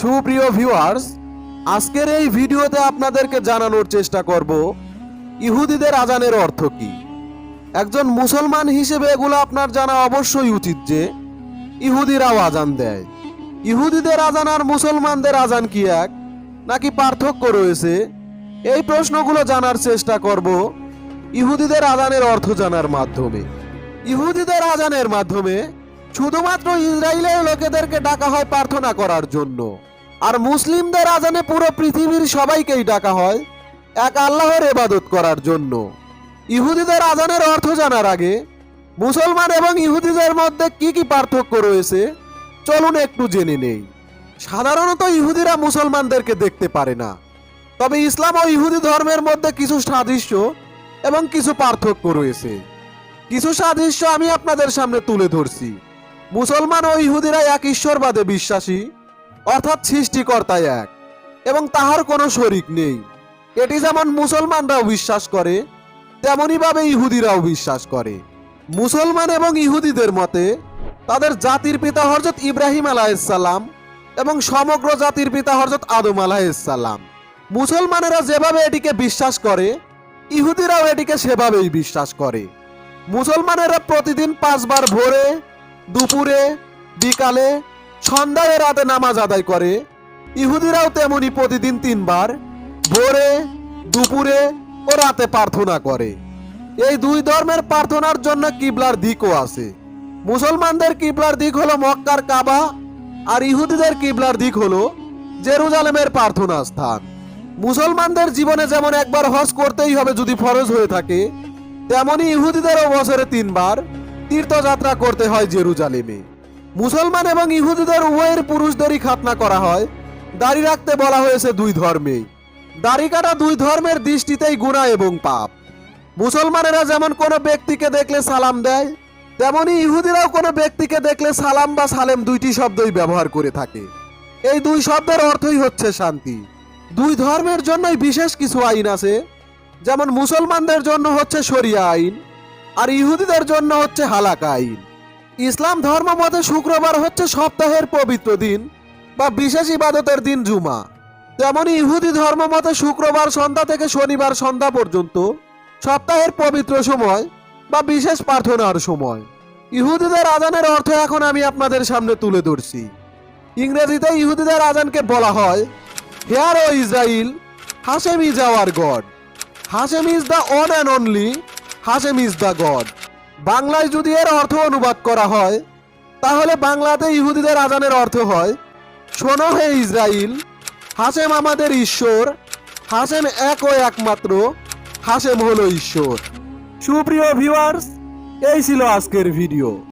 সুপ্রিয় ভিউয়ার্স, আজকের এই ভিডিওতে আপনাদেরকে জানানোর চেষ্টা করব, ইহুদিদের আজানের অর্থ কি? একজন মুসলমান হিসেবে এগুলো আপনার জানা অবশ্যই উচিত যে, ইহুদিরাও আজান দেয়। ইহুদিদের আজান আর মুসলমানদের আজান কি এক? নাকি পার্থক্য রয়েছে? এই প্রশ্নগুলো জানার চেষ্টা করব, ইহুদিদের আজানের অর্থ জানার মাধ্যমে। ইহুদিদের আজানের মাধ্যমে শুধুমাত্র ইসরায়েলের লোকেদেরকে ডাকা হয় প্রার্থনা করার জন্য। আর মুসলিমদের আজানে পুরো পৃথিবীর সবাইকেই ডাকা হয় এক আল্লাহর এবাদত করার জন্য। ইহুদিদের আজানের অর্থ জানার আগে, মুসলমান এবং ইহুদিদের মধ্যে কি কি পার্থক্য রয়েছে, চলুন একটু জেনে নেই। সাধারণত ইহুদিরা মুসলমানদেরকে দেখতে পারে না। তবে ইসলাম ও ইহুদি ধর্মের মধ্যে কিছু সাদৃশ্য এবং কিছু পার্থক্য রয়েছে। কিছু সাদৃশ্য আমি আপনাদের সামনে তুলে ধরছি। মুসলমান ও ইহুদিরা এক ঈশ্বরবাদে বিশ্বাসী অর্থাৎ সৃষ্টিকর্তা এক, এবং তাহার কোনো শরিক নেই। এটি যেমন মুসলমানরাও বিশ্বাস করে তেমনইভাবে ইহুদিরাও বিশ্বাস করে। মুসলমান এবং ইহুদিদের মতে, তাদের জাতির পিতা হরজত ইব্রাহিম আলাইসাল্লাম এবং সমগ্র জাতির পিতা হরজত আদম আলাইসাল্লাম মুসলমানেরা যেভাবে এটিকে বিশ্বাস করে, ইহুদিরাও এটিকে সেভাবেই বিশ্বাস করে। মুসলমানেরা প্রতিদিন পাঁচবার ভোরে, দুপুরে, বিকালে সন্ধ্যায় রাতে নামাজ আদায় করে। ইহুদিরাও তেমনি প্রতিদিন তিনবার, ভোরে, দুপুরে ও রাতে প্রার্থনা করে। এই দুই ধর্মের প্রার্থনার জন্য কিবলার দিকও আছে। মুসলমানদের কিবলার দিক হলো মক্কার কাবা আর ইহুদিদের কিবলার দিক হলো জেরুজালেমের প্রার্থনা স্থান মুসলমানদের জীবনে যেমন একবার হজ করতেই হবে যদি ফরজ হয়ে থাকে, তেমনি ইহুদিদেরও বছরে তিনবার তীর্থযাত্রা করতে হয় জেরুজালেমে। মুসলমান এবং ইহুদিদের উভয়ের পুরুষদেরই খাতনা করা হয়। দাড়ি রাখতে বলা হয়েছে দুই ধর্মেই। দাড়ি কাটা দুই ধর্মের দৃষ্টিতেই গুণা এবং পাপ। মুসলমানেরা যেমন কোনো ব্যক্তিকে দেখলে সালাম দেয়, তেমনি ইহুদিরাও কোনো ব্যক্তিকে দেখলে সালাম বা সালেম দুইটি শব্দই ব্যবহার করে থাকে। এই দুই শব্দের অর্থই হচ্ছে শান্তি। দুই ধর্মের জন্যই বিশেষ কিছু আইন আছে, যেমন মুসলমানদের জন্য হচ্ছে শরিয়া আইন, আর ইহুদিদের জন্য হচ্ছে হালাক আইন। ইসলাম ধর্ম মতে শুক্রবার হচ্ছে সপ্তাহের পবিত্র দিন বা বিশেষ ইবাদতের দিন জুমা। তেমনি ইহুদি ধর্ম মতে শুক্রবার সন্ধ্যা থেকে শনিবার সন্ধ্যা পর্যন্ত সপ্তাহের পবিত্র সময় বা বিশেষ প্রার্থনার সময়। ইহুদিদের আজানের অর্থ এখন আমি আপনাদের সামনে তুলে ধরছি। ইংরেজিতে ইহুদিদের আজানকে বলা হয়, hear O Israel, Hashem is our God. Hashem is the one and only, Hashem is the God. বাংলায় যদি এর অর্থ অনুবাদ করা হয়, তাহলে বাংলাতে ইহুদিদের আজানের অর্থ হয়, শোনো হে ইসরায়েল হাসেম আমাদের ঈশ্বর হাসেম এক ও একমাত্র হাসেম হলো ঈশ্বর। সুপ্রিয় ভিউয়ার্স এই ছিল আজকের ভিডিও